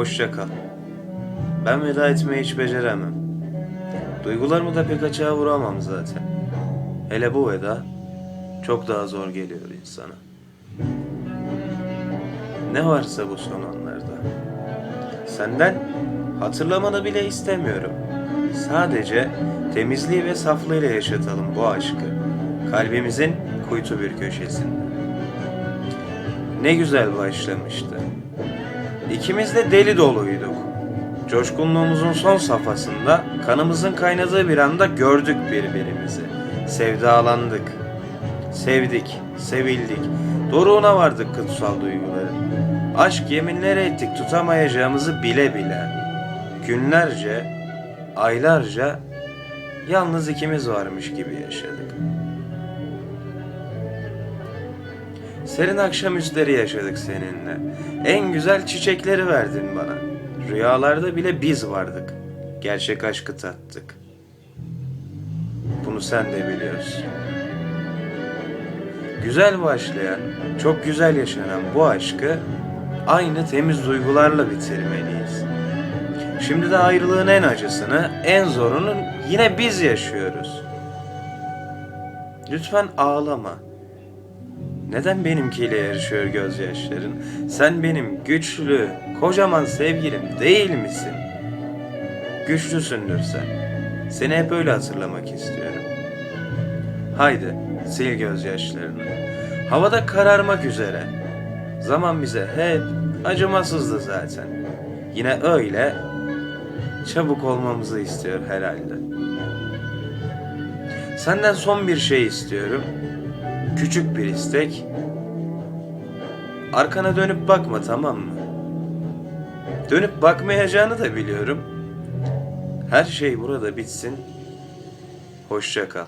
Hoşça kal. Ben veda etmeyi hiç beceremem. Duygularımı da pek açığa vuramam zaten. Hele bu veda çok daha zor geliyor insana. Ne varsa bu son anlarda. Senden hatırlamanı bile istemiyorum. Sadece temizliği ve saflığıyla yaşatalım bu aşkı. Kalbimizin kuytu bir köşesinde. Ne güzel başlamıştı. İkimiz de deli doluyduk. Coşkunluğumuzun son safhasında kanımızın kaynadığı bir anda gördük birbirimizi. Sevdalandık. Sevdik, sevildik. Doruğuna vardık kutsal duyguların. Aşk yeminleri ettik tutamayacağımızı bile bile. Günlerce, aylarca yalnız ikimiz varmış gibi yaşadık. Serin akşamüstleri yaşadık seninle. En güzel çiçekleri verdin bana. Rüyalarda bile biz vardık. Gerçek aşkı tattık. Bunu sen de biliyorsun. Güzel başlayan, çok güzel yaşanan bu aşkı aynı temiz duygularla bitirmeliyiz. Şimdi de ayrılığın en acısını, en zorunu yine biz yaşıyoruz. Lütfen ağlama. Neden benimkiyle yarışıyor gözyaşların? Sen benim güçlü, kocaman sevgilim değil misin? Güçlüsündür sen. Seni hep öyle hatırlamak istiyorum. Haydi sil gözyaşlarını. Havada kararmak üzere. Zaman bize hep acımasızdı zaten. Yine öyle çabuk olmamızı istiyor herhalde. Senden son bir şey istiyorum. Küçük bir istek. Arkana dönüp bakma tamam mı? Dönüp bakmayacağını da biliyorum. Her şey burada bitsin. Hoşça kal.